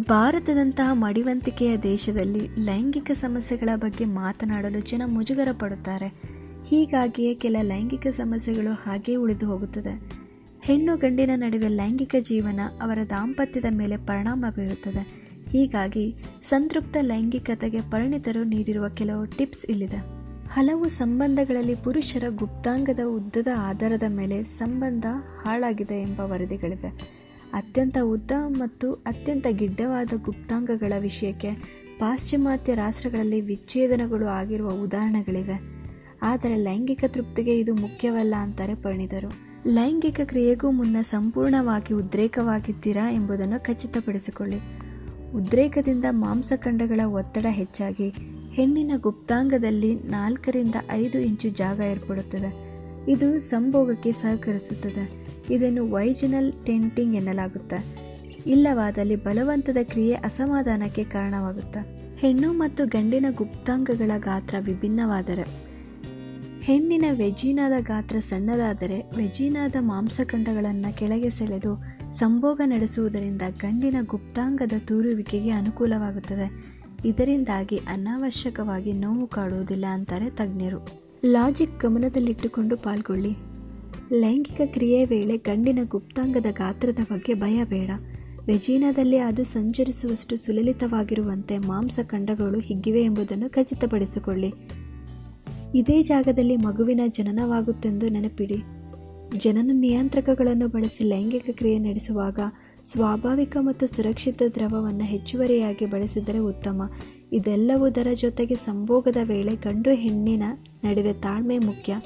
ಭಾರತದಂತಹ ಮಡಿವಂತಿಕೆಯ ದೇಶದಲ್ಲಿ ಲೈಂಗಿಕ ಸಮಸ್ಯೆಗಳ ಬಗ್ಗೆ ಮಾತನಾಡಲು ಜನ ಮುಜುಗರ ಪಡುತ್ತಾರೆ. ಹೀಗಾಗಿಯೇ ಕೆಲ ಲೈಂಗಿಕ ಸಮಸ್ಯೆಗಳು ಹಾಗೇ ಉಳಿದು ಹೋಗುತ್ತದೆ. ಹೆಣ್ಣು ಗಂಡಿನ ನಡುವೆ ಲೈಂಗಿಕ ಜೀವನ ಅವರ ದಾಂಪತ್ಯದ ಮೇಲೆ ಪರಿಣಾಮ ಬೀರುತ್ತದೆ. ಹೀಗಾಗಿ ಸಂತೃಪ್ತ ಲೈಂಗಿಕತೆಗೆ ಪರಿಣಿತರು ನೀಡಿರುವ ಕೆಲವು ಟಿಪ್ಸ್ ಇಲ್ಲಿದೆ. ಹಲವು ಸಂಬಂಧಗಳಲ್ಲಿ ಪುರುಷರ ಗುಪ್ತಾಂಗದ ಉದ್ದದ ಆಧಾರದ ಮೇಲೆ ಸಂಬಂಧ ಹಾಳಾಗಿದೆ ಎಂಬ ವರದಿಗಳಿವೆ. ಅತ್ಯಂತ ಉದ್ದ ಮತ್ತು ಅತ್ಯಂತ ಗಿಡ್ಡವಾದ ಗುಪ್ತಾಂಗಗಳ ವಿಷಯಕ್ಕೆ ಪಾಶ್ಚಿಮಾತ್ಯ ರಾಷ್ಟ್ರಗಳಲ್ಲಿ ವಿಚ್ಛೇದನಗಳು ಆಗಿರುವ ಉದಾಹರಣೆಗಳಿವೆ. ಆದರೆ ಲೈಂಗಿಕ ತೃಪ್ತಿಗೆ ಇದು ಮುಖ್ಯವಲ್ಲ ಅಂತಾರೆ ಪರಿಣಿತರು. ಲೈಂಗಿಕ ಕ್ರಿಯೆಗೂ ಮುನ್ನ ಸಂಪೂರ್ಣವಾಗಿ ಉದ್ರೇಕವಾಗಿದ್ದೀರಾ ಎಂಬುದನ್ನು ಖಚಿತಪಡಿಸಿಕೊಳ್ಳಿ. ಉದ್ರೇಕದಿಂದ ಮಾಂಸಖಂಡಗಳ ಒತ್ತಡ ಹೆಚ್ಚಾಗಿ ಹೆಣ್ಣಿನ ಗುಪ್ತಾಂಗದಲ್ಲಿ ನಾಲ್ಕರಿಂದ ಐದು ಇಂಚು ಜಾಗ ಏರ್ಪಡುತ್ತದೆ. ಇದು ಸಂಭೋಗಕ್ಕೆ ಸಹಕರಿಸುತ್ತದೆ. ಇದನ್ನು ವೈಜಿನಲ್ ಟೆಂಟಿಂಗ್ ಎನ್ನಲಾಗುತ್ತೆ. ಇಲ್ಲವಾದಲ್ಲಿ ಬಲವಂತದ ಕ್ರಿಯೆ ಅಸಮಾಧಾನಕ್ಕೆ ಕಾರಣವಾಗುತ್ತೆ. ಹೆಣ್ಣು ಮತ್ತು ಗಂಡಿನ ಗುಪ್ತಾಂಗಗಳ ಗಾತ್ರ ವಿಭಿನ್ನವಾದರೆ. ಹೆಣ್ಣಿನ ವೆಜೀನಾದ ಗಾತ್ರ ಸಣ್ಣದಾದರೆ ವೆಜೀನಾದ ಮಾಂಸಖಂಡಗಳನ್ನು ಕೆಳಗೆ ಸೆಳೆದು ಸಂಭೋಗ ನಡೆಸುವುದರಿಂದ ಗಂಡಿನ ಗುಪ್ತಾಂಗದ ತೂರುವಿಕೆಗೆ ಅನುಕೂಲವಾಗುತ್ತದೆ. ಇದರಿಂದಾಗಿ ಅನಾವಶ್ಯಕವಾಗಿ ನೋವು ಕಾಡುವುದಿಲ್ಲ ಅಂತಾರೆ ತಜ್ಞರು. ಲಾಜಿಕ್ ಗಮನದಲ್ಲಿಟ್ಟುಕೊಂಡು ಪಾಲ್ಗೊಳ್ಳಿ. ಲೈಂಗಿಕ ಕ್ರಿಯೆ ವೇಳೆ ಗಂಡಿನ ಗುಪ್ತಾಂಗದ ಗಾತ್ರದ ಬಗ್ಗೆ ಭಯ ಬೇಡ. ವೆಜೀನಾದಲ್ಲಿ ಅದು ಸಂಚರಿಸುವಷ್ಟು ಸುಲಲಿತವಾಗಿರುವಂತೆ ಮಾಂಸಖಂಡಗಳು ಹಿಗ್ಗಿವೆ ಎಂಬುದನ್ನು ಖಚಿತಪಡಿಸಿಕೊಳ್ಳಿ. ಇದೇ ಜಾಗದಲ್ಲಿ ಮಗುವಿನ ಜನನವಾಗುತ್ತೆಂದು ನೆನಪಿಡಿ. ಜನನ ನಿಯಂತ್ರಕಗಳನ್ನು ಬಳಸಿ ಲೈಂಗಿಕ ಕ್ರಿಯೆ ನಡೆಸುವಾಗ ಸ್ವಾಭಾವಿಕ ಮತ್ತು ಸುರಕ್ಷಿತ ದ್ರವವನ್ನು ಹೆಚ್ಚುವರಿಯಾಗಿ ಬಳಸಿದರೆ ಉತ್ತಮ. ಇದೆಲ್ಲವುದರ ಜೊತೆಗೆ ಸಂಭೋಗದ ವೇಳೆ ಗಂಡು ಹೆಣ್ಣಿನ ನಡುವೆ ತಾಳ್ಮೆ ಮುಖ್ಯ.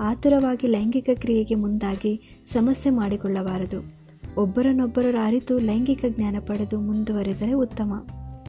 ಆತುರವಾಗಿ ಲೈಂಗಿಕ ಕ್ರಿಯೆಗೆ ಮುಂದಾಗಿ ಸಮಸ್ಯೆ ಮಾಡಿಕೊಳ್ಳಬಾರದು. ಒಬ್ಬರನ್ನೊಬ್ಬರು ಅರಿತು ಲೈಂಗಿಕ ಜ್ಞಾನ ಪಡೆದು ಮುಂದುವರಿದರೆ ಉತ್ತಮ.